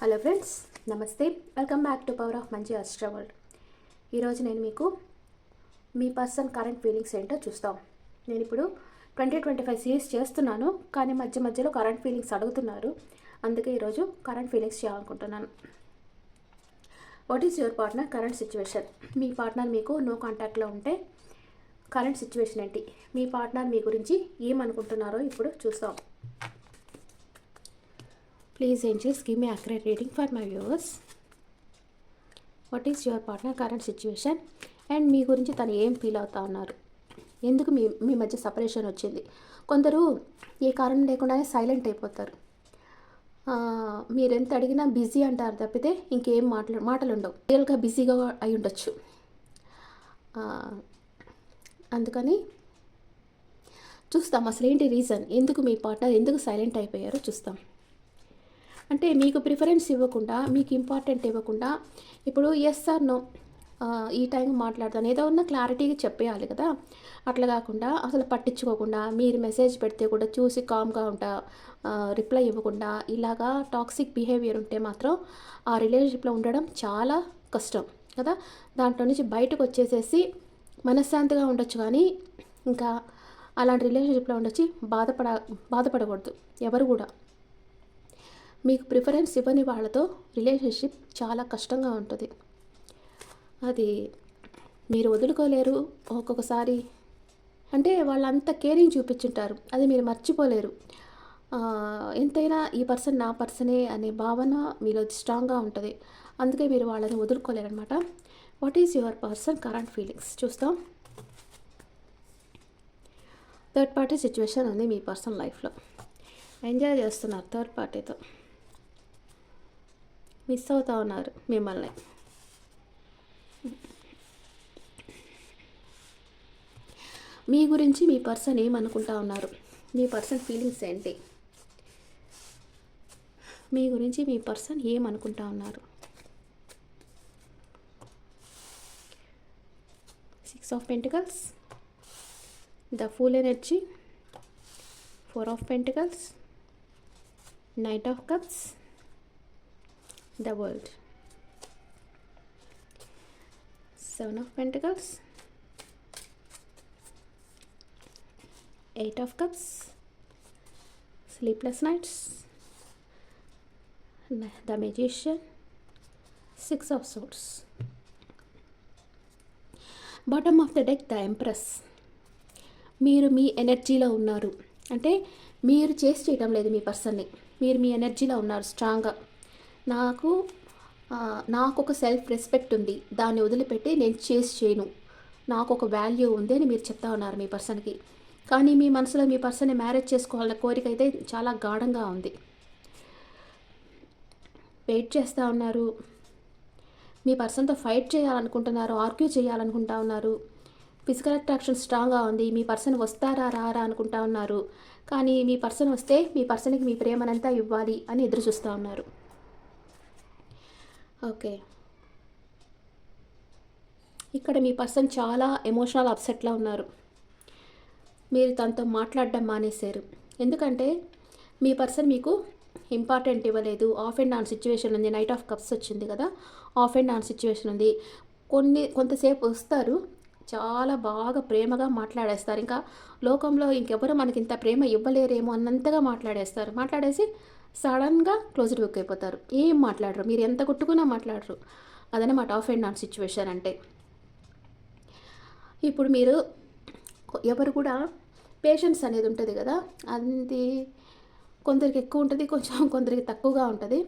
Hello friends నమస్తే. Welcome back to power of మంచి astro world ఈరోజు నేను మీకు మీ పర్సన్ కరెంట్ ఫీలింగ్స్ ఏంటో చూస్తాం. నేను ఇప్పుడు ట్వంటీ ట్వంటీ ఫైవ్ సిరీస్ చేస్తున్నాను కానీ మధ్య మధ్యలో కరెంట్ ఫీలింగ్స్ అడుగుతున్నారు. అందుకే ఈరోజు కరెంట్ ఫీలింగ్స్ చేయాలనుకుంటున్నాను. What is your partner current situation me partner మీకు నో కాంటాక్ట్లో ఉంటే కరెంట్ సిచ్యువేషన్ ఏంటి? మీ పార్ట్నర్ మీ గురించి ఏమనుకుంటున్నారో ఇప్పుడు చూస్తాం. Please angels give me accurate reading for my viewers what is your partner current situation and మీ గురించి తను ఏం ఫీల్ అవుతా ఉన్నారు? ఎందుకు మీ మీ మధ్య సపరేషన్ వచ్చింది? కొందరు ఏ కారణం లేకుండానే సైలెంట్ అయిపోతారు. మీరెంత మీరు ఎంత అడిగినా బిజీ అంటారు తప్పితే ఇంకేం మాటలు మాటలు ఉండవు రియల్గా బిజీగా అయి ఉండొచ్చు. అందుకని చూస్తాం. అసలు ఏంటి రీజన్ ఎందుకు మీ పార్ట్నర్ ఎందుకు సైలెంట్ అయిపోయారో చూస్తాం. అంటే మీకు ప్రిఫరెన్స్ ఇవ్వకుండా మీకు ఇంపార్టెంట్ ఇవ్వకుండా ఇప్పుడు ఎస్ సార్ నో ఈ టైం మాట్లాడతాను. ఏదో ఉన్న క్లారిటీగా చెప్పేయాలి కదా. అట్లా కాకుండా అసలు పట్టించుకోకుండా మీరు మెసేజ్ పెడితే కూడా చూసి కామ్గా ఉంటా రిప్లై ఇవ్వకుండా ఇలాగా టాక్సిక్ బిహేవియర్ ఉంటే మాత్రం ఆ రిలేషన్షిప్లో ఉండడం చాలా కష్టం కదా. దాంట్లో నుంచి బయటకు వచ్చేసేసి మనశ్శాంతిగా ఉండొచ్చు కానీ ఇంకా అలాంటి రిలేషన్షిప్లో ఉండొచ్చి బాధపడ బాధపడకూడదు ఎవరు కూడా. మీకు ప్రిఫరెన్స్ ఇవ్వని వాళ్ళతో రిలేషన్షిప్ చాలా కష్టంగా ఉంటుంది. అది మీరు వదులుకోలేరు. ఒక్కొక్కసారి అంటే వాళ్ళంతా కేరింగ్ చూపించుంటారు. అది మీరు మర్చిపోలేరు. ఎంతైనా ఈ పర్సన్ నా పర్సనే అనే భావన మీలో స్ట్రాంగ్గా ఉంటుంది. అందుకే మీరు వాళ్ళని వదులుకోలేరు అనమాట what is your person current feelings చూస్తాం. థర్డ్ పార్టీ సిచ్యువేషన్ ఉంది మీ పర్సన్ లైఫ్లో. ఎంజాయ్ చేస్తున్నారు థర్డ్ పార్టీతో మిస్ అవుతా ఉన్నారు మిమ్మల్ని. మీ గురించి మీ పర్సన్ ఏమనుకుంటా ఉన్నారు? మీ పర్సన్ ఫీలింగ్స్ ఏంటి? మీ గురించి మీ పర్సన్ ఏమనుకుంటా ఉన్నారు? Six of pentacles the full energy four of pentacles knight of cups the world. Seven of Pentacles, Eight of Cups, Sleepless Nights, the Magician, Six of Swords. Bottom of the deck the empress మీరు మీ ఎనర్జీలో ఉన్నారు అంటే మీరు చేసి చేయటం లేదు మీ పర్సన్ని మీరు మీ ఎనర్జీలో ఉన్నారు స్ట్రాంగ్గా నాకు నాకు ఒక సెల్ఫ్ రెస్పెక్ట్ ఉంది. దాన్ని వదిలిపెట్టి నేను చేసి చేయను. నాకు ఒక వాల్యూ ఉంది అని మీరు చెప్తా ఉన్నారు మీ పర్సన్కి కానీ మీ మనసులో మీ పర్సన్ని మ్యారేజ్ చేసుకోవాలన్న కోరిక అయితే చాలా గాఢంగా ఉంది. వెయిట్ చేస్తూ ఉన్నారు. మీ పర్సన్తో ఫైట్ చేయాలనుకుంటున్నారు ఆర్గ్యూ చేయాలనుకుంటా ఉన్నారు. ఫిజికల్ అట్రాక్షన్ స్ట్రాంగ్గా ఉంది. మీ పర్సన్ వస్తారా రారా అనుకుంటా ఉన్నారు. కానీ మీ పర్సన్ వస్తే మీ పర్సన్కి మీ ప్రేమనంతా ఇవ్వాలి అని ఎదురు చూస్తూ ఉన్నారు. ఓకే. ఇక్కడ మీ పర్సన్ చాలా ఎమోషనల్ అప్సెట్లో ఉన్నారు. మీరు తనతో మాట్లాడడం మానేశారు. ఎందుకంటే మీ పర్సన్ మీకు ఇంపార్టెంట్ ఇవ్వలేదు. ఆఫ్ అండ్ ఆన్ సిచ్యువేషన్ ఉంది. నైట్ ఆఫ్ కప్స్ వచ్చింది కదా. ఆఫ్ అండ్ ఆన్ సిచ్యువేషన్ ఉంది. కొన్ని కొంతసేపు వస్తారు. చాలా బాగా ప్రేమగా మాట్లాడేస్తారు. ఇంకా లోకంలో ఇంకెవరు మనకి ఇంత ప్రేమ ఇవ్వలేరేమో అన్నంతగా మాట్లాడేస్తారు. మాట్లాడేసి సడన్గా క్లోజ్డ్ బుక్ అయిపోతారు. ఏం మాట్లాడరు? మీరు ఎంత కొట్టుకున్నా మాట్లాడరు. అదనమాట ఆఫ్ అండ్ ఆన్ సిచ్యువేషన్ అంటే. ఇప్పుడు మీరు ఎవరు కూడా పేషెన్స్ అనేది ఉంటుంది కదా అది కొందరికి ఎక్కువ ఉంటుంది కొంచెం కొందరికి తక్కువగా ఉంటుంది.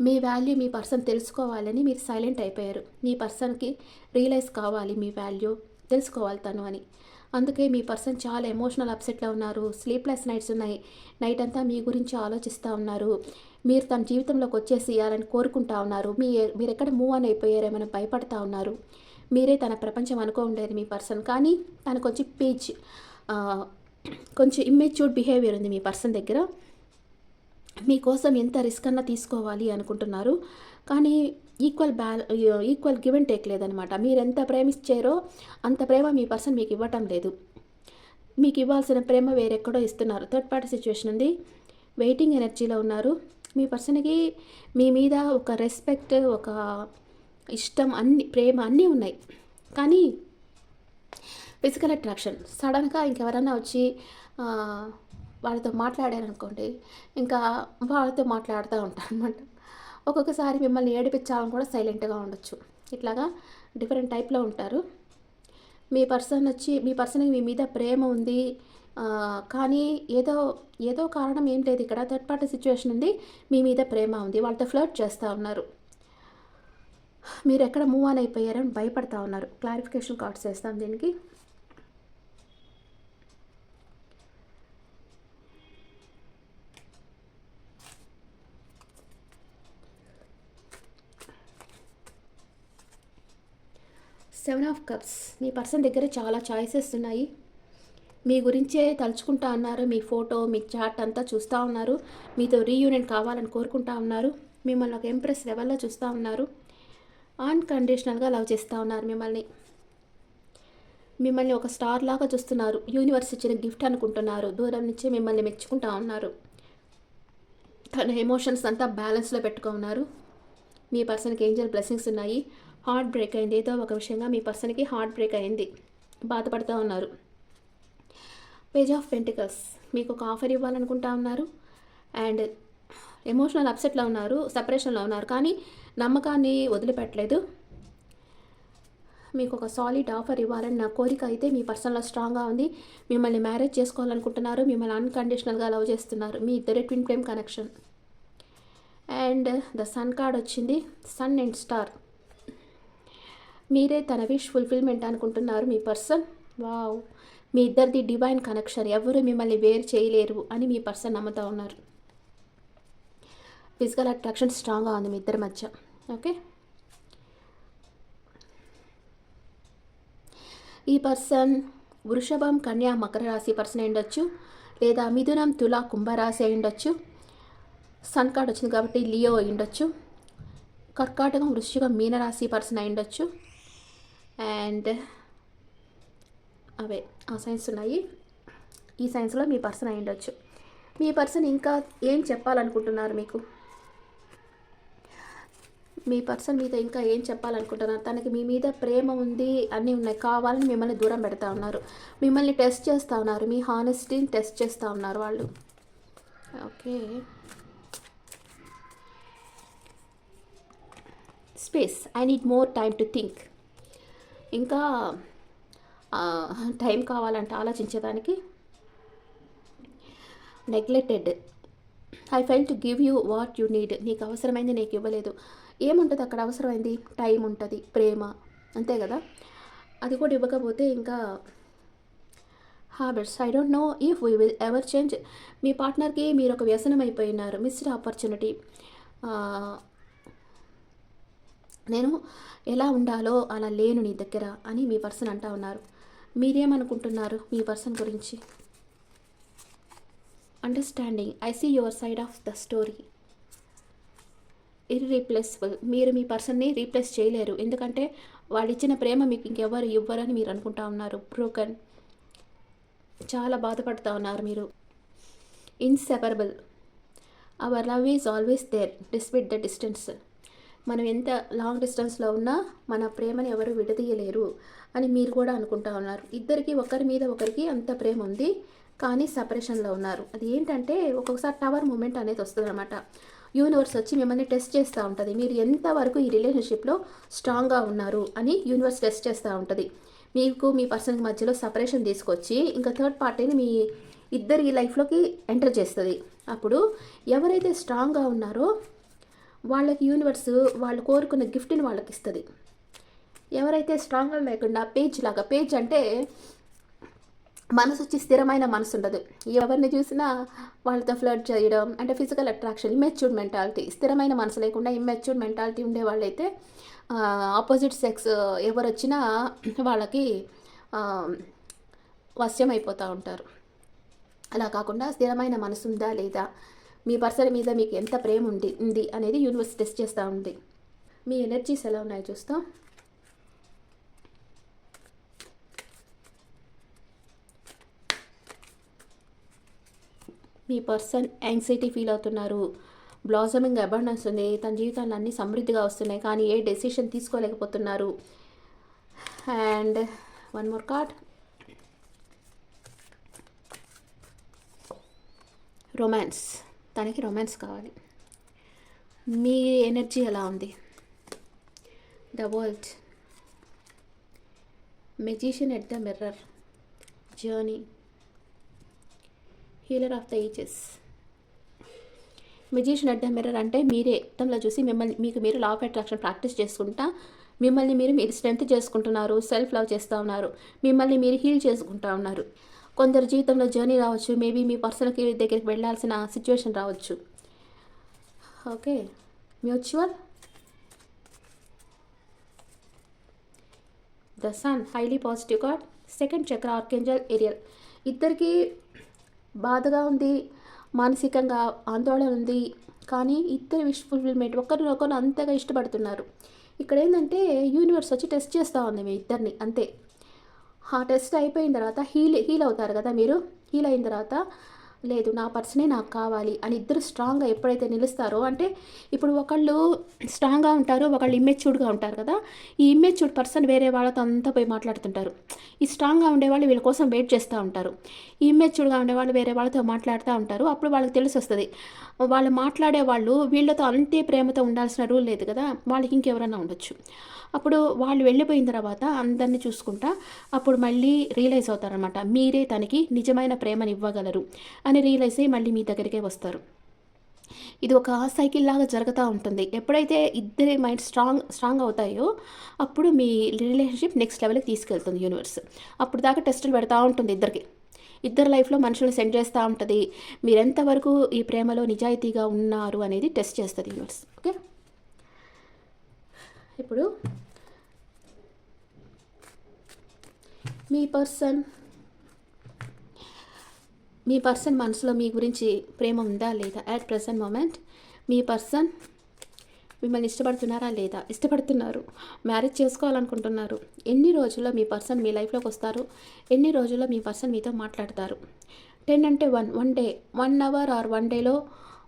మీ వాల్యూ మీ పర్సన్ తెలుసుకోవాలని మీరు సైలెంట్ అయిపోయారు. మీ పర్సన్కి రియలైజ్ కావాలి మీ వాల్యూ తెలుసుకోవాలి తను అని. అందుకే మీ పర్సన్ చాలా ఎమోషనల్ అప్సెట్లో ఉన్నారు. స్లీప్లెస్ నైట్స్ ఉన్నాయి. నైట్ అంతా మీ గురించి ఆలోచిస్తూ ఉన్నారు. మీరు తన జీవితంలోకి వచ్చేసి ఇవ్వాలని కోరుకుంటా ఉన్నారు. మీ మీరు ఎక్కడ మూవ్ అని అయిపోయారేమైనా భయపడతా ఉన్నారు. మీరే తన ప్రపంచం అనుకో ఉండేది మీ పర్సన్. కానీ తనకు వచ్చి పేజ్ కొంచెం ఇమ్మెచ్యూర్డ్ బిహేవియర్ ఉంది మీ పర్సన్ దగ్గర. మీకోసం ఎంత రిస్క్ అన్నా తీసుకోవాలి అనుకుంటున్నారు. కానీ ఈక్వల్ బ్యాల్ ఈక్వల్ గివ్ అండ్ టేక్ లేదనమాట మీరు ఎంత ప్రేమించారో అంత ప్రేమ మీ పర్సన్ మీకు ఇవ్వటం లేదు. మీకు ఇవ్వాల్సిన ప్రేమ వేరెక్కడో ఇస్తున్నారు. థర్డ్ పార్టీ సిచ్యువేషన్ ఉంది. వెయిటింగ్ ఎనర్జీలో ఉన్నారు. మీ పర్సన్కి మీ మీద ఒక రెస్పెక్ట్ ఒక ఇష్టం అన్ని ప్రేమ అన్నీ ఉన్నాయి. కానీ ఫిజికల్ అట్రాక్షన్ సడన్గా ఇంకెవరన్నా వచ్చి వాళ్ళతో మాట్లాడారనుకోండి ఇంకా వాళ్ళతో మాట్లాడుతూ ఉంటారు అనమాట ఒక్కొక్కసారి మిమ్మల్ని ఏడిపించాలని కూడా సైలెంట్గా ఉండొచ్చు. ఇట్లాగా డిఫరెంట్ టైప్లో ఉంటారు. మీ పర్సన్ వచ్చి మీ పర్సన్కి మీ మీద ప్రేమ ఉంది. కానీ ఏదో ఏదో కారణం ఏం లేదు ఇక్కడ. థర్డ్ పార్టీ సిచ్యువేషన్ ఉంది మీ మీద ప్రేమ ఉంది. వాళ్ళతో ఫ్లర్ట్ చేస్తూ ఉన్నారు. మీరు ఎక్కడ మూవ్ ఆన్ అయిపోయారని భయపడతా ఉన్నారు. క్లారిఫికేషన్ కార్డ్స్ వేస్తాం దీనికి. Seven of cups. Me person దగ్గర చాలా చాయిసెస్ ఉన్నాయి. మీ గురించే తలుచుకుంటా ఉన్నారు. మీ ఫోటో మీ చాట్ అంతా చూస్తూ ఉన్నారు. మీతో రీయూనియన్ కావాలని కోరుకుంటా ఉన్నారు. మిమ్మల్ని ఒక ఎంప్రెస్ లెవెల్లో చూస్తూ ఉన్నారు. అన్కండిషనల్గా లవ్ చేస్తూ ఉన్నారు మిమ్మల్ని. మిమ్మల్ని ఒక స్టార్ లాగా చూస్తున్నారు. యూనివర్స్ ఇచ్చిన గిఫ్ట్ అనుకుంటున్నారు. దూరం నుంచి మిమ్మల్ని మెచ్చుకుంటా ఉన్నారు. తన ఎమోషన్స్ అంతా బ్యాలెన్స్లో పెట్టుకున్నారు. మీ పర్సన్కి ఏంజల్ బ్లెస్సింగ్స్ ఉన్నాయి. హార్ట్ బ్రేక్ అయింది. ఏదో ఒక విషయంగా మీ పర్సన్కి హార్ట్ బ్రేక్ అయింది. బాధపడుతూ ఉన్నారు. Page of pentacles. మీకు ఒక ఆఫర్ ఇవ్వాలనుకుంటా ఉన్నారు. అండ్ ఎమోషనల్ అప్సెట్లో ఉన్నారు సపరేషన్లో ఉన్నారు. కానీ నమ్మకాన్ని వదిలిపెట్టలేదు. మీకు ఒక సాలిడ్ ఆఫర్ ఇవ్వాలని నా కోరిక అయితే మీ పర్సన్లో స్ట్రాంగ్గా ఉంది. మిమ్మల్ని మ్యారేజ్ చేసుకోవాలనుకుంటున్నారు. మిమ్మల్ని అన్కండిషనల్గా లవ్ చేస్తున్నారు. మీ ఇద్దరి twin flame connection. And the sun card వచ్చింది. Sun and star. మీరే తన విష్ ఫుల్ఫిల్మెంట్ అనుకుంటున్నారు మీ పర్సన్ వావ్ మీ ఇద్దరిది డివైన్ కనెక్షన్ ఎవరు మిమ్మల్ని వేరు చేయలేరు అని మీ పర్సన్ నమ్ముతూ ఉన్నారు. ఫిజికల్ అట్రాక్షన్ స్ట్రాంగ్గా ఉంది మీ ఇద్దరి మధ్య. ఓకే ఈ పర్సన్ వృషభం కన్యా మకర రాశి పర్సన్ అయి ఉండొచ్చు. లేదా మిథునం తుల కుంభరాశి అయి ఉండొచ్చు. సన్ కార్డ్ వచ్చింది కాబట్టి లియో అయ్యుండొచ్చు ఉండొచ్చు. కర్కాటకం వృశ్చికం మీనరాశి పర్సన్ అయి ఉండొచ్చు. అండ్ అవే ఆ సైన్స్ ఉన్నాయి. ఈ సైన్స్లో మీ పర్సన్ అయి ఉండొచ్చు. మీ పర్సన్ ఇంకా ఏం చెప్పాలనుకుంటున్నారు మీకు? మీ పర్సన్ మీద ఇంకా ఏం చెప్పాలనుకుంటున్నారు? తనకి మీ మీద ప్రేమ ఉంది అన్నీ ఉన్నాయి. కావాలని మిమ్మల్ని దూరం పెడతా ఉన్నారు. మిమ్మల్ని టెస్ట్ చేస్తూ ఉన్నారు. మీ హానెస్టీని టెస్ట్ చేస్తూ ఉన్నారు వాళ్ళు. Okay. Space I need more time to think ఇంకా టైం కావాలంటే ఆలోచించేదానికి neglected I fail to give you what you need నీకు అవసరమైంది నీకు ఇవ్వలేదు. ఏముంటుంది అక్కడ అవసరమైంది? టైం ఉంటుంది ప్రేమ. అంతే కదా? అది కూడా ఇవ్వకపోతే ఇంకా habits I don't know if we will ever change మీ పార్ట్నర్కి మీరు ఒక వ్యసనం అయిపోయినారు. మిస్డ్ ఆపర్చునిటీ నేను ఎలా ఉండాలో అలా లేను నీ దగ్గర అని మీ పర్సన్ అంటా ఉన్నారు. మీరేమనుకుంటున్నారు మీ పర్సన్ గురించి? Understanding I see your side of the story irreplaceable మీరు మీ పర్సన్ని రీప్లేస్ చేయలేరు. ఎందుకంటే వాళ్ళు ఇచ్చిన ప్రేమ మీకు ఇంకెవ్వరు ఇవ్వరని మీరు అనుకుంటా ఉన్నారు. బ్రోకన్ చాలా బాధపడుతూ ఉన్నారు మీరు. Inseparable our love is always there despite the distance మనం ఎంత లాంగ్ డిస్టెన్స్లో ఉన్నా మన ప్రేమని ఎవరు విడదీయలేరు అని మీరు కూడా అనుకుంటా ఉన్నారు. ఇద్దరికి ఒకరి మీద ఒకరికి అంత ప్రేమ ఉంది కానీ సపరేషన్లో ఉన్నారు. అది ఏంటంటే ఒక్కొక్కసారి టవర్ మూమెంట్ అనేది వస్తుంది అనమాట యూనివర్స్ వచ్చి మిమ్మల్ని టెస్ట్ చేస్తూ ఉంటుంది. మీరు ఎంతవరకు ఈ రిలేషన్షిప్లో స్ట్రాంగ్గా ఉన్నారు అని యూనివర్స్ టెస్ట్ చేస్తూ ఉంటుంది. మీకు మీ పర్సన్ మధ్యలో సపరేషన్ తీసుకొచ్చి ఇంకా థర్డ్ పార్టీని మీ ఇద్దరి లైఫ్లోకి ఎంటర్ చేస్తుంది. అప్పుడు ఎవరైతే స్ట్రాంగ్గా ఉన్నారో వాళ్ళకి యూనివర్స్ వాళ్ళు కోరుకున్న గిఫ్ట్ని వాళ్ళకి ఇస్తుంది. ఎవరైతే స్ట్రాంగ్గా లేకుండా పేజ్ లాగా పేజ్ అంటే మనసు వచ్చి స్థిరమైన మనసు ఉండదు ఎవరిని చూసినా వాళ్ళతో ఫ్లడ్ చేయడం అంటే ఫిజికల్ అట్రాక్షన్ ఇమ్మెచ్యూర్డ్ మెంటాలిటీ స్థిరమైన మనసు లేకుండా ఇమ్మెచ్యూర్డ్ మెంటాలిటీ ఉండే వాళ్ళైతే ఆపోజిట్ సెక్స్ ఎవరు వచ్చినా వాళ్ళకి ఆ, వశ్యం అయిపోతూ ఉంటారు. అలా కాకుండా స్థిరమైన మనసు ఉందా లేదా మీ పర్సన్ మీద మీకు ఎంత ప్రేమ ఉంది ఉంది అనేది యూనివర్స్ టెస్ట్ చేస్తూ ఉంది. మీ ఎనర్జీస్ ఎలా ఉన్నాయో చూస్తాం. మీ పర్సన్ యాంగ్జైటీ ఫీల్ అవుతున్నారు. బ్లాజమింగ్ అబండెన్స్ ఉంది. తన జీవితాన్ని అన్ని సమృద్ధిగా వస్తున్నాయి. కానీ ఏ decision తీసుకోలేకపోతున్నారు. And one more card romance తనకి రొమాన్స్ కావాలి. మీ ఎనర్జీ ఎలా ఉంది? The world magician at the mirror journey healer of the ages magician at the mirror అంటే మీరే అర్థంలో చూసి మిమ్మల్ని మీకు మీరు లా ఆఫ్ అట్రాక్షన్ ప్రాక్టీస్ చేసుకుంటా మిమ్మల్ని మీరు మీరు స్ట్రెంత్ చేసుకుంటున్నారు సెల్ఫ్ లవ్ చేస్తూ ఉన్నారు మిమ్మల్ని మీరు హీల్ చేసుకుంటా ఉన్నారు. కొందరు జీవితంలో జర్నీ రావచ్చు. మేబీ మీ పర్సనల్కి దగ్గరికి వెళ్ళాల్సిన సిచ్యువేషన్ రావచ్చు. Okay. Mutual the sun highly positive card second chakra archangel Ariel. ఇద్దరికి బాధగా ఉంది మానసికంగా ఆందోళన ఉంది కానీ ఇద్దరు విష్ ఫుల్ఫిల్మెంట్ ఒకరినొకరు అంతగా ఇష్టపడుతున్నారు. ఇక్కడ ఏంటంటే యూనివర్స్ వచ్చి టెస్ట్ చేస్తూ ఉంది మీ ఇద్దరిని అంతే. ఆ టెస్ట్ అయిపోయిన తర్వాత హీల్ హీల్ అవుతారు కదా మీరు? హీల్ అయిన తర్వాత లేదు నా పర్సనే నాకు కావాలి అని ఇద్దరు స్ట్రాంగ్గా ఎప్పుడైతే నిలుస్తారో అంటే ఇప్పుడు ఒకళ్ళు స్ట్రాంగ్గా ఉంటారు ఒకళ్ళు ఇమ్మెచ్యూర్డ్గా ఉంటారు కదా ఈ ఇమ్మెచ్యూర్డ్ పర్సన్ వేరే వాళ్ళతో అంతా పోయి మాట్లాడుతుంటారు. ఈ స్ట్రాంగ్గా ఉండేవాళ్ళు వీళ్ళ కోసం వెయిట్ చేస్తూ ఉంటారు. ఈ ఇమ్మెచ్యూర్డ్గా ఉండేవాళ్ళు వేరే వాళ్ళతో మాట్లాడుతూ ఉంటారు. అప్పుడు వాళ్ళకి తెలిసి వస్తుంది. వాళ్ళు మాట్లాడే వాళ్ళు వీళ్ళతో అంతే ప్రేమతో ఉండాల్సిన రూల్ లేదు కదా వాళ్ళకి ఇంకెవరైనా ఉండొచ్చు. అప్పుడు వాళ్ళు వెళ్ళిపోయిన తర్వాత అందరినీ చూసుకుంటా అప్పుడు మళ్ళీ రియలైజ్ అవుతారనమాట మీరే తనకి నిజమైన ప్రేమని ఇవ్వగలరు. అని రియలైజ్ అయ్యి మళ్ళీ మీ దగ్గరికే వస్తారు. ఇది ఒక సైకిల్ లాగా జరుగుతూ ఉంటుంది. ఎప్పుడైతే ఇద్దరి మైండ్ స్ట్రాంగ్ స్ట్రాంగ్ అవుతాయో అప్పుడు మీ రిలేషన్షిప్ నెక్స్ట్ లెవెల్కి తీసుకెళ్తుంది యూనివర్స్ అప్పుడు దాకా టెస్టులు పెడతా ఉంటుంది ఇద్దరికి. ఇద్దరు లైఫ్లో మనుషులు సెండ్ చేస్తూ ఉంటుంది. మీరు ఎంతవరకు ఈ ప్రేమలో నిజాయితీగా ఉన్నారు అనేది టెస్ట్ చేస్తుంది యూనివర్స్ ఓకే ఇప్పుడు మీ పర్సన్ మీ పర్సన్ మనసులో మీ గురించి ప్రేమ ఉందా లేదా? యాట్ ప్రజెంట్ మూమెంట్ మీ పర్సన్ మిమ్మల్ని ఇష్టపడుతున్నారా లేదా? ఇష్టపడుతున్నారు. మ్యారేజ్ చేసుకోవాలనుకుంటున్నారు. ఎన్ని రోజుల్లో మీ పర్సన్ మీ లైఫ్లోకి వస్తారు? ఎన్ని రోజుల్లో మీ పర్సన్ మీతో మాట్లాడతారు? టెన్ అంటే one one day one hour or one డేలో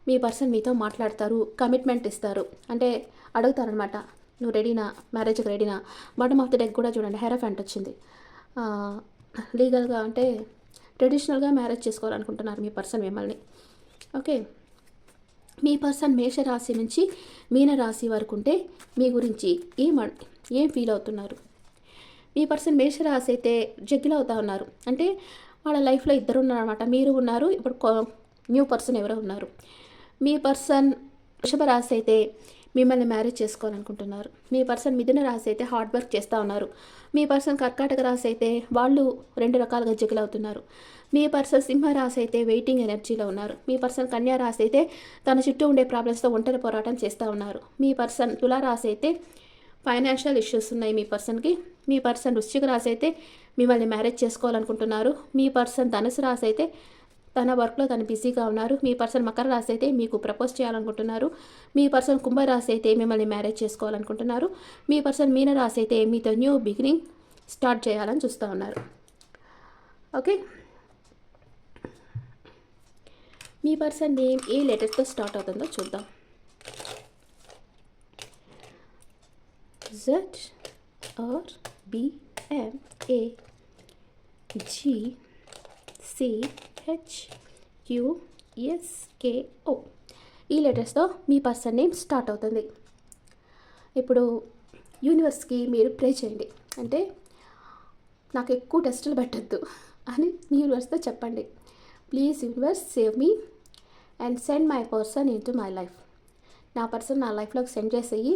మీ పర్సన్ మీతో మాట్లాడతారు. కమిట్మెంట్ ఇస్తారు. అంటే అడుగుతారనమాట నువ్వు రెడీనా మ్యారేజ్కి రెడీనా బాటమ్ ఆఫ్ ద డెక్ కూడా చూడండి హెరఫెంట్ వచ్చింది. లీగల్గా అంటే ట్రెడిషనల్గా మ్యారేజ్ చేసుకోవాలనుకుంటున్నారు మీ పర్సన్ మిమ్మల్ని. ఓకే. మీ పర్సన్ మేషరాశి నుంచి మీనరాశి వరకు ఉంటే మీ గురించి ఏం ఏం ఫీల్ అవుతున్నారు? మీ పర్సన్ మేషరాశి అయితే జగ్గిలో అవుతా ఉన్నారు. అంటే వాళ్ళ లైఫ్లో ఇద్దరు ఉన్నారనమాట మీరు ఉన్నారు ఇప్పుడు న్యూ పర్సన్ ఎవరో ఉన్నారు. మీ పర్సన్ వృషభ రాశి అయితే మిమ్మల్ని మ్యారేజ్ చేసుకోవాలనుకుంటున్నారు. మీ పర్సన్ మిథున రాశి అయితే హార్డ్ వర్క్ చేస్తూ ఉన్నారు. మీ పర్సన్ కర్కాటక రాశి అయితే వాళ్ళు రెండు రకాలుగా అవుతున్నారు. మీ పర్సన్ సింహ రాశి అయితే వెయిటింగ్ ఎనర్జీలో ఉన్నారు. మీ పర్సన్ కన్యా రాశి అయితే తన చుట్టూ ఉండే ప్రాబ్లమ్స్తో ఒంటరి పోరాటం చేస్తూ ఉన్నారు. మీ పర్సన్ తులారాశి అయితే ఫైనాన్షియల్ ఇష్యూస్ ఉన్నాయి మీ పర్సన్కి మీ పర్సన్ వృశ్చిక రాశి అయితే మిమ్మల్ని మ్యారేజ్ చేసుకోవాలనుకుంటున్నారు. మీ పర్సన్ ధనుసు రాశి అయితే తన వర్క్లో తను బిజీగా ఉన్నారు. మీ పర్సన్ మకర రాశి అయితే మీకు ప్రపోజ్ చేయాలనుకుంటున్నారు. మీ పర్సన్ కుంభరాశి అయితే మిమ్మల్ని మ్యారేజ్ చేసుకోవాలనుకుంటున్నారు. మీ పర్సన్ మీన రాశి అయితే మీతో న్యూ బిగినింగ్ స్టార్ట్ చేయాలని చూస్తూ ఉన్నారు. ఓకే? మీ పర్సన్ నేమ్ ఏ లెటర్స్తో స్టార్ట్ అవుతుందో చూద్దాం. Z R B M A A G C H Q S K O ఈ లెటర్స్తో మీ పర్సన్ నేమ్ స్టార్ట్ అవుతుంది. ఇప్పుడు యూనివర్స్కి మీరు ప్రే చేయండి. అంటే నాకు ఎక్కువ టెస్టులు పెట్టద్దు అని మీ యూనివర్స్తో చెప్పండి. Please universe save me and send my person into my life నా పర్సన్ నా లైఫ్లోకి సెండ్ చేసేయి.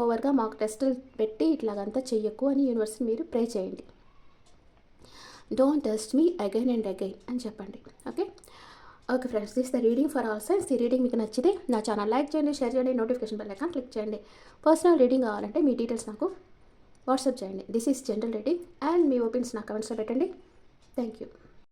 ఓవర్గా మాకు టెస్టులు పెట్టి ఇట్లాగంతా చెయ్యకు అని యూనివర్స్ మీరు ప్రే చేయండి. Don't test me again and again అని చెప్పండి. Okay okay friends this the reading for all signs ఈ రీడింగ్ మీకు నచ్చితే నా ఛానల్ లైక్ చేయండి షేర్ చేయండి నోటిఫికేషన్ బెల్ ఐకాన్ క్లిక్ చేయండి. పర్సనల్ రీడింగ్ కావాలంటే మీ డీటెయిల్స్ నాకు వాట్సాప్ చేయండి. This is general reading and me opinions నా కమెంట్స్లో పెట్టండి. Thank you